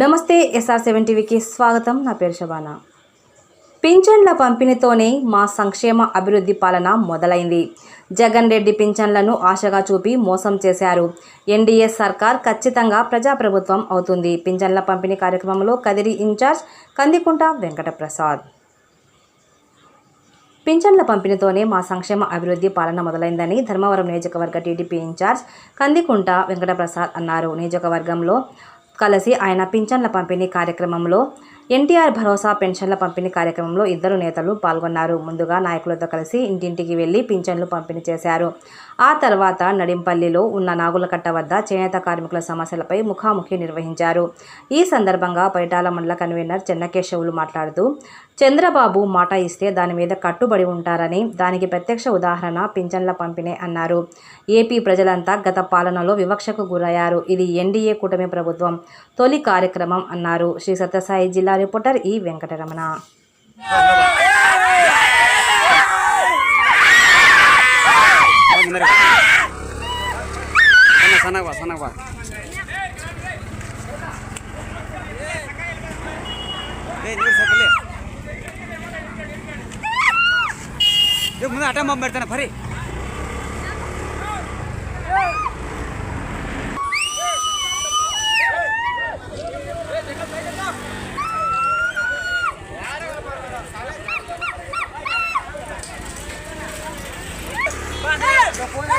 నమస్తే SR seven టీవీకి స్వాగతం. నా పేరు శబానా. పింఛన్ల పంపిణీతోనే మా సంక్షేమ అభివృద్ధి పాలన మొదలైంది. జగన్ రెడ్డి పింఛన్లను ఆశగా చూపి మోసం చేశారు. ఎన్డీఏ సర్కార్ ఖచ్చితంగా ప్రజాప్రభుత్వం అవుతుంది. పింఛన్ల పంపిణీ కార్యక్రమంలో కదిరి ఇన్ఛార్జ్ కందికుంట వెంకటప్రసాద్. పింఛన్ల పంపిణీతోనే మా సంక్షేమ అభివృద్ధి పాలన మొదలైందని ధర్మవరం నియోజకవర్గ టీడీపీ ఇన్ఛార్జ్ కందికుంట వెంకటప్రసాద్ అన్నారు. నియోజకవర్గంలో కలిసి ఆయన పింఛన్ల పంపిణీ కార్యక్రమంలో ఎన్టీఆర్ భరోసా పెన్షన్ల పంపిణీ కార్యక్రమంలో ఇద్దరు నేతలు పాల్గొన్నారు. ముందుగా నాయకులతో కలిసి ఇంటింటికి వెళ్ళి పింఛన్లు పంపిణీ చేశారు. ఆ తర్వాత నడింపల్లిలో ఉన్న నాగులకట్ట వద్ద చేనేత కార్మికుల సమస్యలపై ముఖాముఖి నిర్వహించారు. ఈ సందర్భంగా పైటాల మండల కన్వీనర్ చెన్నకేశవులు మాట్లాడుతూ చంద్రబాబు మాట ఇస్తే దాని మీద కట్టుబడి ఉంటారని దానికి ప్రత్యక్ష ఉదాహరణ పింఛన్ల పంపిణీ అన్నారు. ఏపీ ప్రజలంతా గత పాలనలో వివక్షకు గురయ్యారు. ఇది ఎన్డీఏ కూటమి ప్రభుత్వం తొలి కార్యక్రమం అన్నారు. శ్రీ సత్యసాయి జిల్లా రిపోర్టర్ ఈ వెంకటరమణ ಸಣ್ಣ ಸಣ್ಣಗೆ ಬಾ ಸಣ್ಣಗೆ ಬಾ ಏ ನೀರು ಸಾಕಲ್ಲಿ ಏ ಮುಂದೆ ಆಟ ಮಾಡ್ಬಿಡ್ತಾನೆ ಬರೀ લોકોને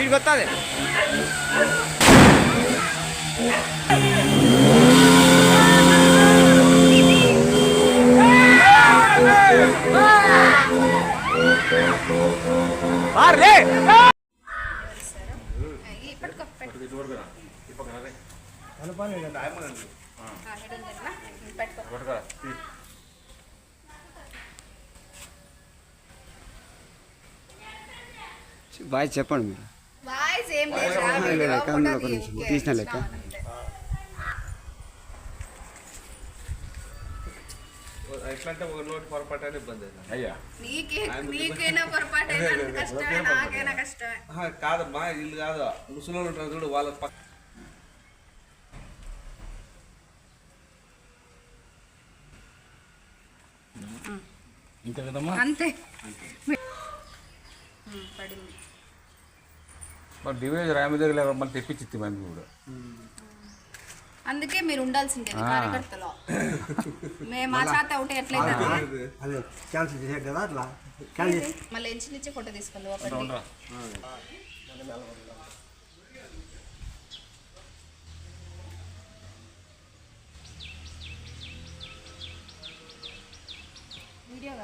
వీడికి వస్తుంది అరే! బాయ్ చెప్పండి మీరు. లెక్క అందులో ఒక నిమిషం. తీసిన లెక్క. ఇచ్చినామంతే. ఎట్లంటే ఒక నోటి పొరపాటు అని ఇబ్బంది అవుతుంది. అయ్యా. కాదమ్మా వీళ్ళు కాదు. ఉంటారు చూడు వాళ్ళ పక్క కదమ్మా? అంతే. పడింది. మరి డివైజ్ రామి దగ్గర మళ్ళీ తెప్పించి మంది కూడా. అందుకే మీరు ఉండాల్సిందే కార్యకర్తలో. మేము మా చేత ఒకటి ఎట్లయితే అదే క్యాన్సిల్ చేసాక కదా అట్లా? క్యాన్సిల్ మళ్ళీ ఎంచి నుంచి ఫోటో తీసుకుంది ఒకటి